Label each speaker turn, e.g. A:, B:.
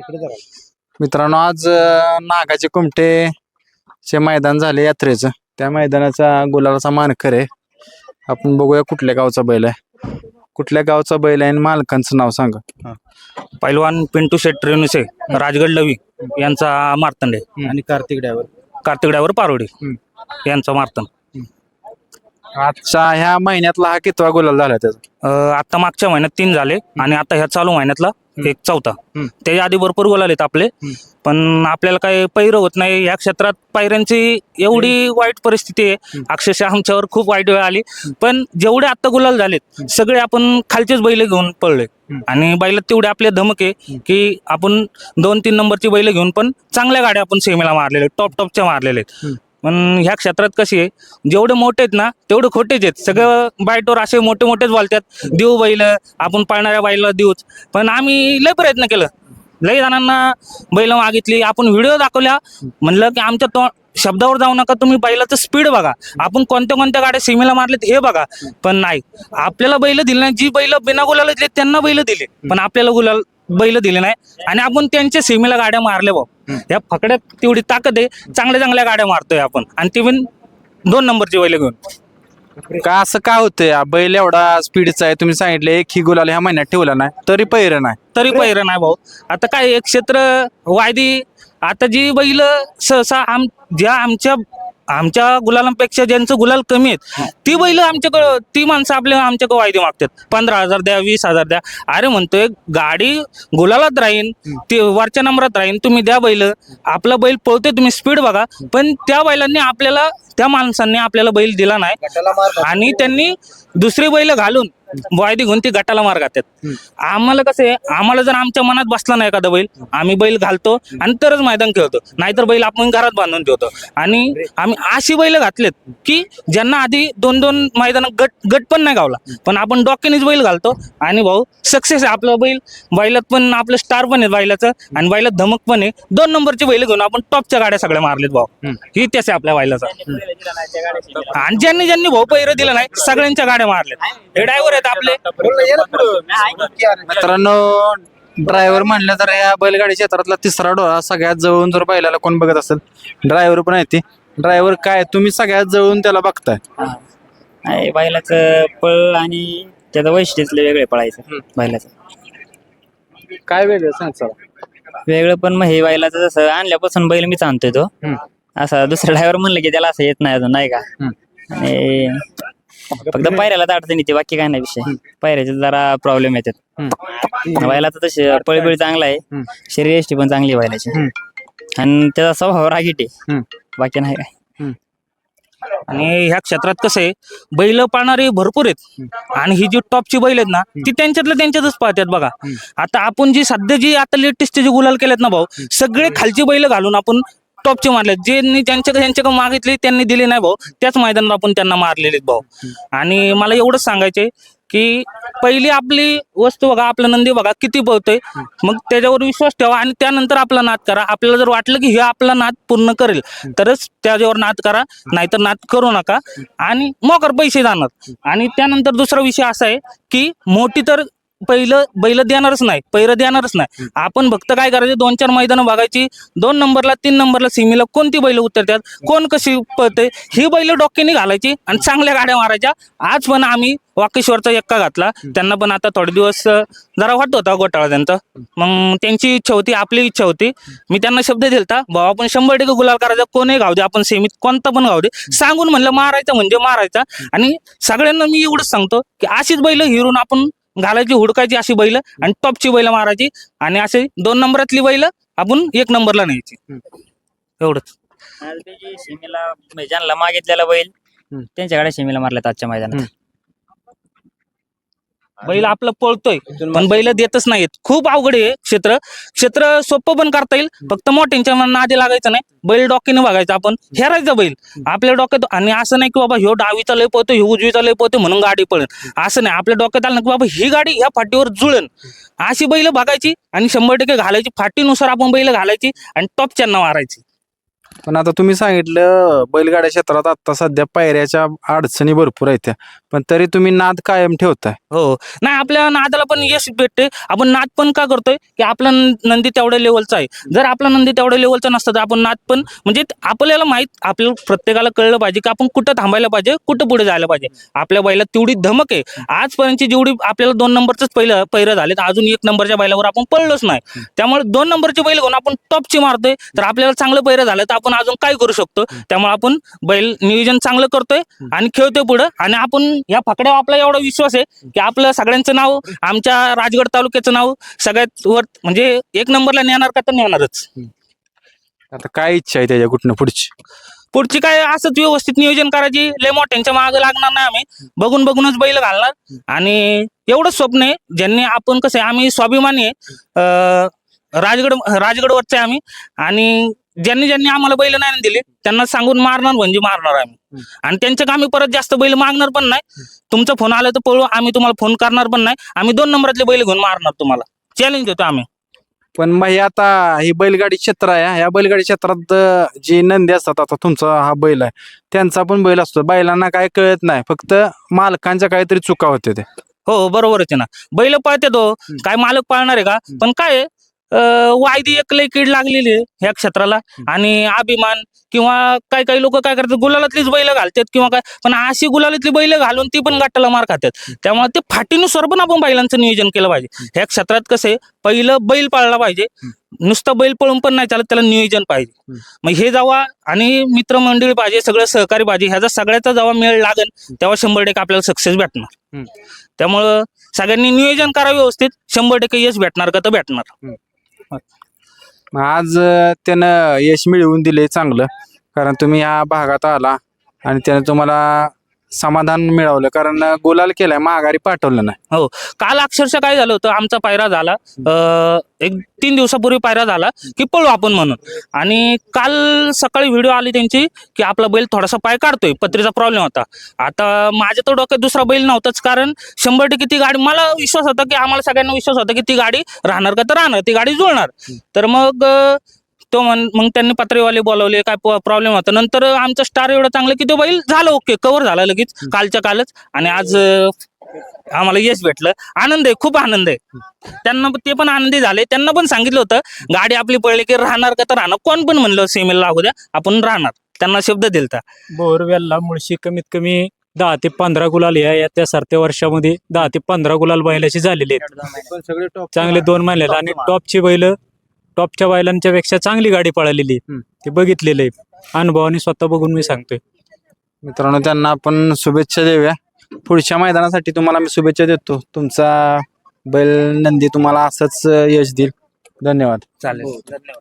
A: मित्रांनो आज अं, नागाचे कुमटे चे मैदान झाले यात्रेचं. त्या मैदानाचा गुलालाचा मानकर आहे. आपण बघूया कुठल्या गावचा बैल आहे. कुठल्या गावचा बैल आहे आणि मालकांचं नाव सांगा.
B: पैलवान पिंटू शेट रेणुसे राजगड लवी यांचा मार्तंड आहे.
A: आणि कार्तिक ड्रायव्हर.
B: कार्तिक डायवर पारोडी. यांचा मार्तंड.
A: आजच्या ह्या महिन्यातला हा कितवा गुलाल झाला त्याचा?
B: अं, आता मागच्या महिन्यात तीन झाले आणि आता ह्या चालू महिन्यातला एक चौथा. त्याच्या आधी भरपूर गोल आलेत आपले. पण आपल्याला काही पैर होत नाही. या क्षेत्रात पैऱ्यांची एवढी वाईट परिस्थिती आहे. अक्षरशः आमच्यावर खूप वाईट वेळ आली. पण जेवढे आता गुलाल झालेत सगळे आपण खालचेच बैल घेऊन पळले. आणि बैलात तेवढे आपले धमक आहे की आपण दोन तीन नंबरची बैल घेऊन पण चांगल्या गाड्या आपण सेमीला मारलेले टॉप टॉपच्या मारलेले आहेत. पण ह्या क्षेत्रात कशी आहे जेवढे मोठे आहेत ना तेवढे खोटेच आहेत. सगळं बायटोर असे मोठे मोठेच बोलतात देऊ बैल आपण पाळणाऱ्या बैला देऊच. पण आम्ही लय प्रयत्न केलं. लय जणांना बैल मागितली. आपण व्हिडिओ दाखवल्या म्हणलं की आमच्या तो शब्दावर जाऊ नका तुम्ही बैलाचं स्पीड बघा. आपण कोणत्या कोणत्या गाड्या सीमेला मारलेत हे बघा. पण नाही. आपल्याला बैल दिले नाही. जी बैल बिना गुलाला दिले त्यांना बैल दिले. पण आपल्याला गुलाल बैल दिले नाही. आणि आपण त्यांच्या सीमेला गाड्या मारल्या भाऊ. या फकड्यात तेवढी ताकद आहे. चांगल्या चांगल्या गाड्या मारतोय आपण. आणि ती पण दोन नंबरची बैल घेऊन.
A: का असं का होतंय? हा बैल एवढा स्पीडचा आहे. तुम्ही सांगितलं एक ही गुलाल ह्या महिन्यात ठेवला नाही. तरी पैर नाही.
B: तरी पहिरं नाही भाऊ. आता काय एक क्षेत्र वायदी आता जी बैल सहसा आम ज्या आमच्या आमच्या गुलालांपेक्षा ज्यांचं गुलाल कमी आहेत ती बैल आमच्याकडं ती माणसं आपल्या आमच्याकडं वायदे मागतात. पंधरा हजार द्या वीस हजार द्या. अरे म्हणतोय गाडी गुलालात राहीन ती वरच्या नंबरात राहीन तुम्ही द्या बैल. आपला बैल पळतोय तुम्ही स्पीड बघा. पण त्या बैलांनी आपल्याला त्या माणसांनी आपल्याला बैल दिला नाही. आणि त्यांनी दुसरी बैल घालून वायदी घेऊन ती गटाला मार घालतात आम्हाला कसं आहे आम्हाला जर आमच्या मनात बसला नाही एखादा बैल आम्ही बैल घालतो आणि तरच मैदान खेळतो. नाहीतर बैल आपण घरात बांधून ठेवतो. आणि आम्ही अशी बैल घातलेत की ज्यांना आधी दोन दोन मैदान गट गट पण नाही गावला. पण आपण डॉक्यानेच बैल घालतो. आणि भाऊ सक्सेस आहे आपलं बैल. बैलात पण आपलं स्टार पण आहे बैलाचं आणि बैलात धमक पण आहे. दोन नंबरचे बैल घेऊन आपण टॉपच्या गाड्या सगळ्या मारलेत भाऊ. ही त्याच आहे आपल्या बैलाचा आणि ज्यांनी ज्यांनी भाऊ पैर दिलं नाही सगळ्यांच्या गाड्या मारल्यात. हे ड्रायव्हर आहेत आपले.
A: मित्रांनो ड्रायव्हर म्हणलं तर या बैलगाडी क्षेत्रातला तिसरा डोळा सगळ्यात जवळून जर बैलाला कोण बघत असेल ड्रायव्हर पण आहे ते. ड्रायव्हर काय तुम्ही सगळ्यात जवळून त्याला बघताय.
C: आहे बैलाचं पळ आणि त्याचं वैशिष्ट्यच लय वेगळे पळायचं बैलाचं.
A: काय वेगळं सांग चला
C: वेगळं पण मग हे बैलाचं जसं आणल्यापासून बैल मीच आणतोय तो.
A: हम्म.
C: असा दुसरा ड्रायव्हर म्हणलं की त्याला असं येत नाही अजून नाही का? आणि फक्त पायऱ्याला अडचण येते बाकी काय नाही विषय. पायऱ्याचे जरा प्रॉब्लेम येतात. बैलाचं तसे पळबिळ चांगला आहे. शरीर यष्टी पण चांगली आहे बैलाची आणि त्याचा स्वभाव रागीट आहे. बाकी नाही काय.
B: आणि ह्या क्षेत्रात कसं आहे बैल पाळणारे भरपूर आहेत. आणि ही जी टॉपची बैल आहेत ना ती त्यांच्यातल्या त्यांच्यातच पाहतात बघा. आता आपण जी सध्या जी आता लेटेस्ट जी गुलाल केलेत ना भाऊ सगळे खालची बैल घालून आपण टॉपचे मारले. ज्यांनी ज्यांच्याकडे ज्यांच्याकडे मागितले त्यांनी दिले नाही भाऊ. त्याच मैदानात आपण त्यांना मारलेले भाऊ. आणि मला एवढंच सांगायचंय की पहिली आपली वस्तू बघा आपलं नंदी बघा किती पळतोय. मग त्याच्यावर विश्वास ठेवा आणि त्यानंतर आपला नाद करा. आपल्याला जर वाटलं की हे आपला नाद पूर्ण करेल तरच त्याच्यावर नाद करा. नाहीतर नाद करू नका. आणि मोकर पैसे जाणार. आणि त्यानंतर दुसरा विषय असा आहे की मोठी तर पहिलं बैल देणारच नाही पहिलं देणारच नाही. आपण फक्त काय करायचे दोन चार मैदानं बघायची दोन नंबरला तीन नंबरला सीमेला कोणती बैल उतरतात कोण कशी पळते ही बैल डोक्याने घालायची आणि चांगल्या गाड्या मारायच्या. आज पण आम्ही वाकेश्वरचा एक्का घातला. त्यांना पण आता थोडे दिवस जरा वाटत होता घोटाळा त्यांचा मग त्यांची इच्छा होती आपली इच्छा होती. मी त्यांना शब्द दिलता भाऊ आपण शंभर टक्के गुलाल करायचा कोणही घाव दे आपण सेमीत कोणता पण घाव दे. सांगून म्हणलं मारायचा म्हणजे मारायचा. आणि सगळ्यांना मी एवढंच सांगतो की अशीच बैल हिरून आपण घालायची हुडकायची अशी बैल आणि टॉपची बैल मारायची आणि असे दोन नंबरातली बैल आपण एक नंबरला न्यायची. एवढंच.
C: ज्यांना मागितलेला बैल. त्यांच्याकडे सीमेला मारल्यात आजच्या मैदानात.
B: बैल आपलं पळतोय. पण बैल देतच नाहीत. खूप अवघड आहे क्षेत्र. क्षेत्र सोपं पण करता येईल. फक्त मोठ्यांच्या नादी लागायचं नाही. बैल डोक्याने बघायचं. आपण हेरायचं बैल. आपल्या डोक्यात आणि असं नाही की बाबा ह्यो डावीचा लय पोहतो ह्यो उजवीचा लय पोहतो म्हणून गाडी पळेल. असं नाही. आपल्या डोक्यात आलं ना की बाबा ही गाडी ह्या फाटीवर जुळेल. अशी बैल बघायची आणि शंभर टक्के घालायची. फाटीनुसार आपण बैल घालायची आणि टॉपच्यांना मारायची.
A: पण आता तुम्ही सांगितलं बैलगाड्या क्षेत्रात आता सध्या पायऱ्याच्या अडचणी भरपूर आहेत त्या. पण तरी तुम्ही नाद कायम ठेवताय.
B: हो. नाही आपल्या नादाला पण यश भेटते आपण नाद पण का करतोय? की आपला नंदी तेवढ्या लेवलचा आहे. जर आपला नंदी तेवढ्या लेवलचा नसता तर आपण नाद पण म्हणजे आपल्याला माहीत आपल्याला प्रत्येकाला कळलं पाहिजे की आपण कुठं थांबायला पाहिजे कुठं पुढे जायला पाहिजे. आपल्या बैला तेवढी धमक आहे. आजपर्यंतची जेवढी आपल्याला दोन नंबरच पहिलं पहिरं झाले तर अजून एक नंबरच्या बैलावर आपण पडलोच नाही. त्यामुळे दोन नंबरचे बैल घेऊन आपण टॉपची मारतोय. तर आपल्याला चांगलं पहिरं झालं तर आपण अजून काय करू शकतो? त्यामुळे आपण बैल नियोजन चांगलं करतोय आणि खेळतोय पुढं. आणि आपण या फकड्यावर आपला एवढा विश्वास आहे की आपलं सगळ्यांचं नाव आमच्या राजगड तालुक्याचं नाव सगळ्यात वर म्हणजे एक नंबरला नेणार का तर नेणारच.
A: आता काय इच्छा आहे त्याच्या कुठनं पुढची?
B: पुढची काय असंच व्यवस्थित नियोजन करायची. लय मोठ्यांच्या मागे लागणार नाही आम्ही. बघून बघूनच बैल घालणार. आणि एवढंच स्वप्न आहे. ज्यांनी आपण कसं आहे आम्ही स्वाभिमानी आहे. अं, राजगड राजगडवरचे आहे आम्ही. आणि ज्यांनी ज्यांनी आम्हाला बैल नाही दिले त्यांना सांगून मारणार म्हणजे मारणार आम्ही. आणि त्यांच्या आम्ही परत जास्त बैल मागणार पण नाही. तुमचा फोन आला तर पळू आम्ही तुम्हाला फोन करणार पण नाही. आम्ही दोन नंबरातले बैल घेऊन मारणार तुम्हाला. चॅलेंज देतो आम्ही.
A: पण भाई आता ही बैलगाडी क्षेत्र आहे या बैलगाडी क्षेत्रात जी नंदी असतात आता तुमचा हा बैल आहे त्यांचा पण बैल असतो. बैलांना काय कळत नाही फक्त मालकांच्या काहीतरी चुका होते ते
B: हो बरोबरच आहे ना. बैल पळते तो. काय मालक पाळणार आहे का? पण काय वायदी एक लई कीड लागलेली आहे ह्या क्षेत्राला आणि अभिमान किंवा काही काही लोक काय करतात गुलालातलीच बैल घालतात किंवा काय पण अशी गुलालातली बैल घालून ती पण गाठाला मार खातात. त्यामुळे ते फाटीनुसार पण आपण बैलांचं नियोजन केलं पाहिजे. ह्या क्षेत्रात कसं आहे पहिलं बैल पाळला पाहिजे. नुसतं बैल पळून पण नाही चालत त्याला नियोजन पाहिजे. मग हे जेव्हा आणि मित्रमंडळी पाहिजे सगळं सहकारी पाहिजे ह्याचा सगळ्याचा जेव्हा मेळ लागेल तेव्हा शंभर टक्के आपल्याला सक्सेस भेटणार. त्यामुळं सगळ्यांनी नियोजन करावं व्यवस्थित शंभर टक्के यश भेटणार का तर भेटणार.
A: मग आज अं, त्यानं यश मिळवून दिले चांगलं. कारण तुम्ही या भागात आला आणि त्यानं तुम्हाला समाधान मिळवलं. कारण गुलाल केलाय माघारी पाठवलं नाही. हो.
B: काल अक्षरशः काय झालं होतं? आमचा पायरा झाला. अं, एक तीन दिवसापूर्वी पायरा झाला की पळू आपण म्हणून. आणि काल सकाळी व्हिडिओ आली त्यांची की आपला बैल थोडासा पाय काढतोय. पत्रीचा प्रॉब्लेम होता. आता माझ्या तर डोक्यात दुसरा बैल नव्हताच. कारण शंभर टक्के ती गाडी मला विश्वास होता की आम्हाला सगळ्यांना विश्वास होता की ती गाडी राहणार का तर राहणार. ती गाडी जुळणार. तर मग अं, तो म्हण मग त्यांनी पत्रेवाले बोलवले काय प्रॉब्लेम होता. नंतर आमचं स्टार एवढं चांगलं की तो बैल झालं ओके कव्हर झाला लगेच कालच्या कालच. आणि आज आम्हाला यश भेटलं. आनंद आहे खूप आनंद आहे. त्यांना ते पण आनंदी झाले. त्यांना पण सांगितलं होतं गाडी आपली पडली की राहणार का तर राहणार. कोण पण म्हणलं सेमीला लागू द्या आपण राहणार. त्यांना शब्द दिलता.
D: बोरवेलला मुळशी कमीत कमी दहा ते पंधरा गुलाल या या त्या सारख्या वर्षामध्ये दहा ते पंधरा गुलाल बैलाची झालेली आहेत. चांगले दोन महिन्याला आणि टॉपची बैल टॉपच्या बैलांच्या पेक्षा चांगली गाडी पळालेली आहे.
A: हम्म.
D: ते बघितलेलं आहे. अनुभवाने स्वतः बघून मी सांगतोय.
A: मित्रांनो त्यांना आपण शुभेच्छा देऊया. पुढच्या मैदानासाठी तुम्हाला मी शुभेच्छा देतो. तुमचा बैल नंदी तुम्हाला असंच अं, यश देईल. धन्यवाद.
B: चालेल. धन्यवाद.